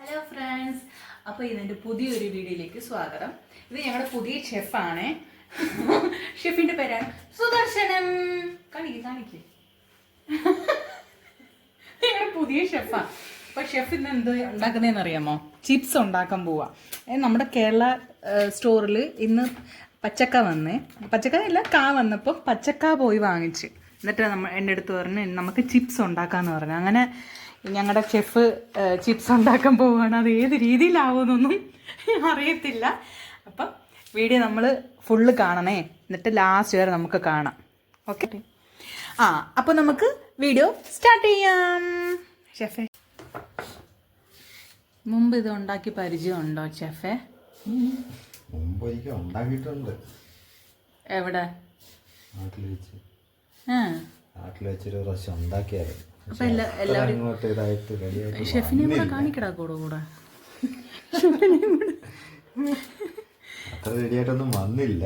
Hello friends അപ്പോൾ ഇതിന്റെ പുതിയൊരു വീഡിയോയിലേക്ക് സ്വാഗതം. ഇത് ഞങ്ങളുടെ പുതിയ ഷെഫാണ് ഷെഫിന്റെ പേരാണ് സുദർശനം. കാണിക്കേ കാണിക്കേ. ഞങ്ങളുടെ പുതിയ ഷെഫാണ് അപ്പോൾ ഷെഫ് ഇന്ന് എന്ത് ഉണ്ടാക്കുന്നതെന്ന് അറിയാമോ? ചിപ്സ് ഉണ്ടാക്കാൻ പോവാ. നമ്മുടെ കേരള സ്റ്റോറിൽ ഇന്ന് പച്ചക്ക വന്നേ. പച്ചക്ക ഇല്ല കാ വന്നപ്പോൾ പച്ചക്ക പോയി വാങ്ങിച്ച്. എന്നിട്ട് നമ്മൾ എന്റെ അടുത്ത് പറഞ്ഞ് നമുക്ക് ചിപ്സ് ഉണ്ടാക്കാമെന്ന് പറഞ്ഞു. അങ്ങനെ ഞങ്ങളുടെ ഷെഫ് ചിപ്സ് ഉണ്ടാക്കാൻ പോവുകയാണ്. അത് ഏത് രീതിയിലാവുമെന്നൊന്നും അറിയത്തില്ല. അപ്പം വീഡിയോ നമ്മൾ ഫുള്ള് കാണണേ. എന്നിട്ട് ലാസ്റ്റ് വരെ നമുക്ക് കാണാം. ഓക്കെ ആ അപ്പോൾ നമുക്ക് വീഡിയോ സ്റ്റാർട്ട് ചെയ്യാം. ഷെഫേ മുമ്പ് ഇത് ഉണ്ടാക്കി പരിചയമുണ്ടോ ഷെഫേ മുമ്പ് എനിക്ക് ഉണ്ടാക്കിയിട്ടുണ്ട്. എവിടെ? നാട്ടിൽ വെച്ച്. ആ നാട്ടിൽ വെച്ചൊരു പ്രാവശ്യം ഉണ്ടാക്കിയത് അങ്ങോട്ട് ഇതായിട്ട് കൂടെ കാണിക്കടാ കൂടെ കൂടെ. അത്ര റെഡിയായിട്ടൊന്നും വന്നില്ല.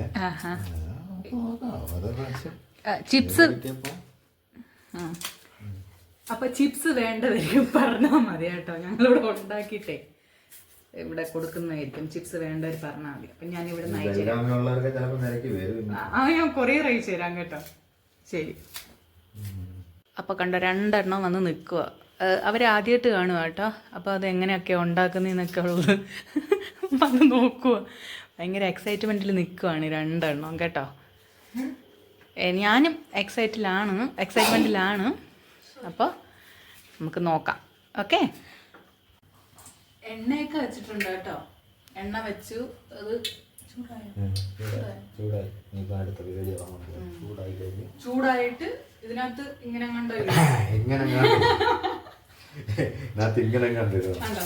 ചിപ്സ്. അപ്പൊ ചിപ്സ് വേണ്ടവരും പറഞ്ഞാൽ മതി കേട്ടോ. ഞങ്ങളിവിടെ ഉണ്ടാക്കിയിട്ടേ ഇവിടെ കൊടുക്കുന്നതായിരിക്കും. ചിപ്സ് വേണ്ടവർ പറഞ്ഞാൽ മതി. അപ്പൊ ഞാൻ ഇവിടെ ആ ഞാൻ കൊറിയർ അയച്ചു തരാം കേട്ടോ. ശരി. അപ്പോൾ കണ്ട രണ്ടെണ്ണം വന്ന് നിൽക്കുക അവർ ആദ്യമായിട്ട് കാണുക കേട്ടോ. അപ്പോൾ അത് എങ്ങനെയൊക്കെയാണ് ഉണ്ടാക്കുന്നതെന്നൊക്കെ ഉള്ളത് വന്ന് നോക്കുക ഭയങ്കര എക്സൈറ്റ്മെന്റിൽ നിൽക്കുവാണ് ഈ രണ്ടെണ്ണം കേട്ടോ. ഞാനും എക്സൈറ്റിലാണ് എക്സൈറ്റ്മെന്റിലാണ് അപ്പോൾ നമുക്ക് നോക്കാം. ഓക്കെ? എണ്ണയൊക്കെ വെച്ചിട്ടുണ്ട് കേട്ടോ. എണ്ണ വെച്ചു അത് ചൂടായോ? ഇനിയിപ്പോൾ അടുത്ത വീഡിയോ ചൂടായി കഴിഞ്ഞ് ചൂടായിട്ട് ഇതിനകത്ത് ഇങ്ങനെ കണ്ടോ എങ്ങനെ ഇതിനകത്ത് ഇങ്ങനെ കണ്ടിരുന്നു കണ്ടോ?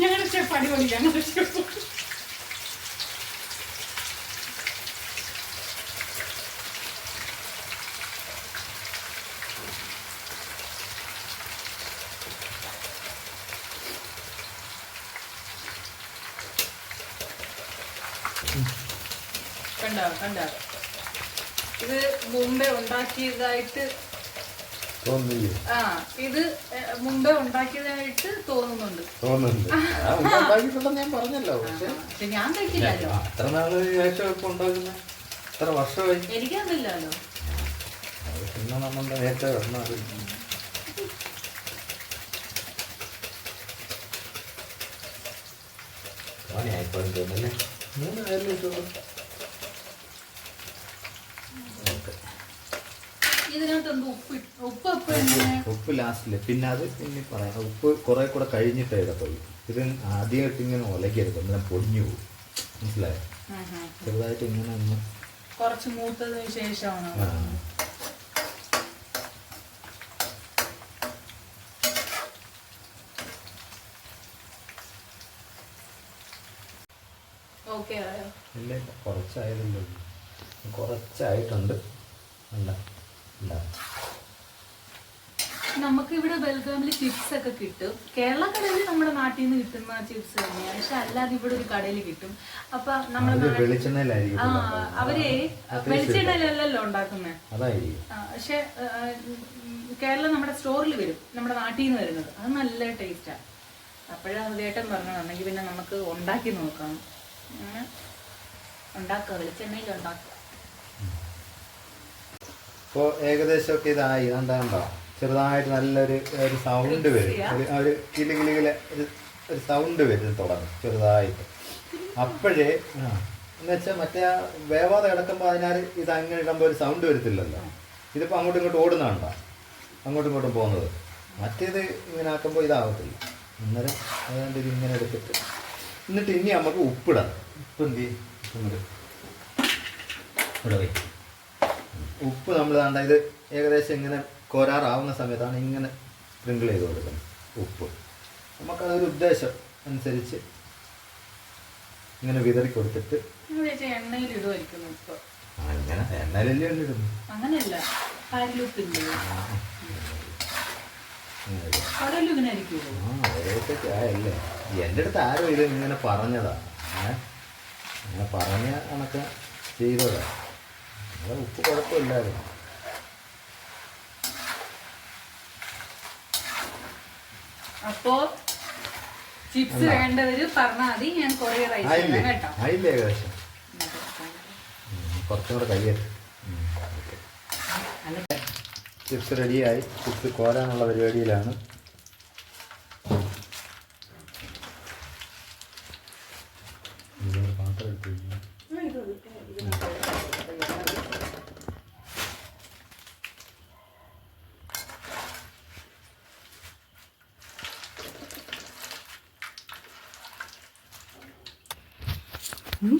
ഞങ്ങളുടെ ഷെഫ് അടിപൊളി ഞങ്ങളുടെ ഷെഫ് കണ്ടോ കണ്ടോ? ഇത് മുമ്പേ ഉണ്ടാക്കിയതായിട്ട് ആ ഇത് മുമ്പേ ഉണ്ടാക്കിയതായിട്ട് തോന്നുന്നുണ്ട്. തോന്നുന്നുണ്ട്. ആ, ഉണ്ടാക്കിയിട്ടുണ്ടെന്ന് ഞാൻ പറഞ്ഞല്ലോ പക്ഷെ. പക്ഷെ ഞാൻ കഴിക്കില്ലല്ലോ അത്ര നാൾ ശേഷം ഇപ്പൊ ഉണ്ടാക്കുന്ന? എത്ര വർഷമായി. എനിക്കതില്ലല്ലോ. അത് പിന്നെ നമ്മളുടെ നേരത്തെ വന്നത് തോന്നിയായിപ്പോഴും തോന്നല്ലേ മൂന്ന് ഇട്ടുള്ളൂ ഓക്കെ ഉപ്പ് ഇട്ട്- ഉപ്പ് ഉപ്പ് എങ്ങനെ? ഉപ്പ് ലാസ്റ്റിൽ. പിന്നെ അത് പിന്നെ പറയാം. ഉപ്പ് കുറെ കൂടെ കഴിഞ്ഞിട്ടേ ഇടത്തുള്ളൂ ഇത് ആദ്യമായിട്ട് ഇങ്ങനെ ഒലക്കരുത്. അന്നേരം പൊടിഞ്ഞു പോകും. മനസ്സിലായോ. ചെറുതായിട്ട് ഇങ്ങനെ ഒന്ന് കുറച്ച് മൂത്തതിന് ശേഷമാണ്? ഇല്ല കുറച്ചായതല്ലോ കുറച്ചായിട്ടുണ്ട്. അല്ല നമുക്ക് ഇവിടെ ബെൽഗാമിൽ ചിപ്സ് ഒക്കെ കിട്ടും. കേരള കടയിൽ നമ്മുടെ നാട്ടിൽ നിന്ന് കിട്ടുന്ന ചിപ്സ് തന്നെയാണ്. പക്ഷെ അല്ലാതെ ഇവിടെ ഒരു കടയിൽ കിട്ടും. അപ്പൊ നമ്മൾ നമ്മുടെ ആ അവർ വെളിച്ചെണ്ണയിലല്ലല്ലോ ഉണ്ടാക്കുന്നത് പക്ഷെ കേരളം നമ്മുടെ സ്റ്റോറിൽ വരും. നമ്മുടെ നാട്ടിൽ നിന്ന് വരുന്നത്. അത് നല്ല ടേസ്റ്റാണ് അപ്പോഴാണ് ചേട്ടൻ പറഞ്ഞതാണെങ്കിൽ പിന്നെ നമുക്ക് ഉണ്ടാക്കി നോക്കാം. അങ്ങനെ ഉണ്ടാക്കുക. വെളിച്ചെണ്ണയിൽ ഉണ്ടാക്കുക. ഇപ്പോൾ ഏകദേശം ഒക്കെ ഇതായി കണ്ടോ? ചെറുതായിട്ട് നല്ലൊരു ഒരു സൗണ്ട് വരും. ഒരു ഒരു കിലി കിലി ഒരു ഒരു സൗണ്ട് വരും തുടങ്ങും ചെറുതായിട്ട്. അപ്പോഴേ എന്ന് വെച്ചാൽ മറ്റേ ആ വേവാതെ കിടക്കുമ്പോൾ അതിനാൽ ഇത് അങ്ങനെ ഇടുമ്പോൾ ഒരു സൗണ്ട് വരത്തില്ലല്ലോ. ഇതിപ്പോൾ അങ്ങോട്ടും ഇങ്ങോട്ടും ഓടുന്നുണ്ടോ അങ്ങോട്ടും ഇങ്ങോട്ടും പോകുന്നത്. മറ്റേത് ഇങ്ങനെ ആക്കുമ്പോൾ ഇതാവത്തില്ല. അന്നേരം അതുകൊണ്ട് ഇത് ഇങ്ങനെ എടുത്തിട്ട്. എന്നിട്ട് ഇനി നമുക്ക് ഉപ്പിടാം. ഉപ്പ് എന്ത് ചെയ്യും? ഇവിടെ വയ്ക്കും. ഉപ്പ് നമ്മൾ കണ്ട ഇത് ഏകദേശം ഇങ്ങനെ കോരാറാവുന്ന സമയത്താണ് ഇങ്ങനെ സ്പ്രിങ്കിൾ ചെയ്ത് കൊടുക്കുന്നത് ഉപ്പ്. നമുക്കതൊരു ഉദ്ദേശം അനുസരിച്ച് ഇങ്ങനെ വിതറി കൊടുത്തിട്ട് അങ്ങനെ എണ്ണയിലല്ലേ ഇടുന്നു? അങ്ങനെയല്ല എന്റെ അടുത്ത് ആരും ഇത് ഇങ്ങനെ പറഞ്ഞതാ. ഏ? അങ്ങനെ പറഞ്ഞ കണക്ക് ചെയ്തതാ. നമ്മളെ ഉപ്പ് കുഴപ്പമില്ലായിരുന്നു. അപ്പോ ചിപ്സ് വേണ്ടവര് പറഞ്ഞാൽ മതി ഞാൻ കേട്ടോ. ആയില്ലേ ഏകദേശം? കുറച്ചും കൂടെ കയ്യേറ്റ് ചിപ്സ് റെഡിയായി ചിപ്സ് കോരാനുള്ള പരിപാടിയിലാണ്.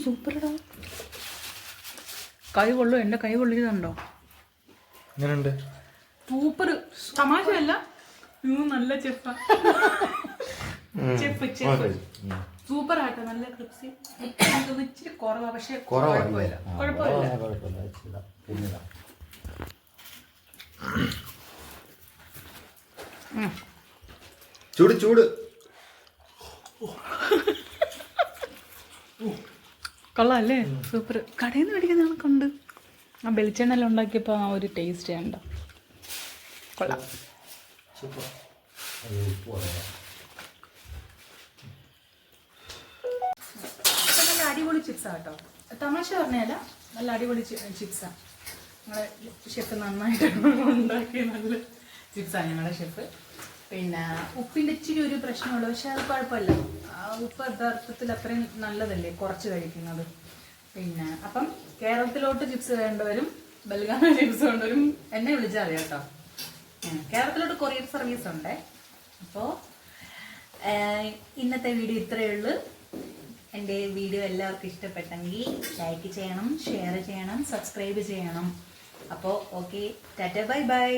സൂപ്പർടാ കൈ കൊള്ളു എന്റെ കൈ കൊള്ളിയതുണ്ടോ എങ്ങനെയുണ്ട് സൂപ്പർ തമാശയല്ല നല്ല ചെഫ. Chef chef. സൂപ്പർ ആട്ടോ നല്ല ക്രിപ്സി ഇച്ചിരി കുറവാ പക്ഷെ കുഴപ്പമില്ല. കുഴപ്പമില്ല. ഉം. ചൂട്. ചൂട് കൊള്ളാല്ലേ സൂപ്പർ. കടയിൽ നിന്ന് മേടിക്കുന്ന കണക്കുണ്ട്. ആ വെളിച്ചെണ്ണയിൽ ഉണ്ടാക്കിയപ്പോൾ ആ ഒരു ടേസ്റ്റ് ഉണ്ട് കൊള്ളാം. സൂപ്പർ. നല്ല അടിപൊളി ചിപ്സാ കേട്ടോ. തമാശ പറഞ്ഞല്ല നല്ല അടിപൊളി ചിപ്സാ ഞങ്ങളെ ഷെഫ് നന്നായിട്ട് ഉണ്ടാക്കിയ നല്ല ചിപ്സാണ് ഞങ്ങളുടെ ഷെഫ് പിന്നെ ഉപ്പിന്റെ ഇച്ചിരി ഒരു പ്രശ്നമുള്ളൂ പക്ഷെ അത് കുഴപ്പമില്ല. ഉപ്പ് യഥാർത്ഥത്തിൽ അത്രയും നല്ലതല്ലേ കുറച്ച് കഴിക്കുന്നത്? പിന്നെ അപ്പം കേരളത്തിലോട്ട് ചിപ്സ് വേണ്ടവരും ബൽഗാന ചിപ്സ് വേണ്ടവരും എന്നെ വിളിച്ചാൽ മതി കേട്ടോ. കേരളത്തിലോട്ട് കൊറിയർ സർവീസ് ഉണ്ടേ. അപ്പോൾ ഇന്നത്തെ വീഡിയോ ഇത്രയേ ഉള്ളൂ. എന്റെ വീഡിയോ എല്ലാവർക്കും ഇഷ്ടപ്പെട്ടെങ്കിൽ ലൈക്ക് ചെയ്യണം ഷെയർ ചെയ്യണം സബ്സ്ക്രൈബ് ചെയ്യണം. അപ്പോൾ ഓക്കെ ടാറ്റ ബൈ ബൈ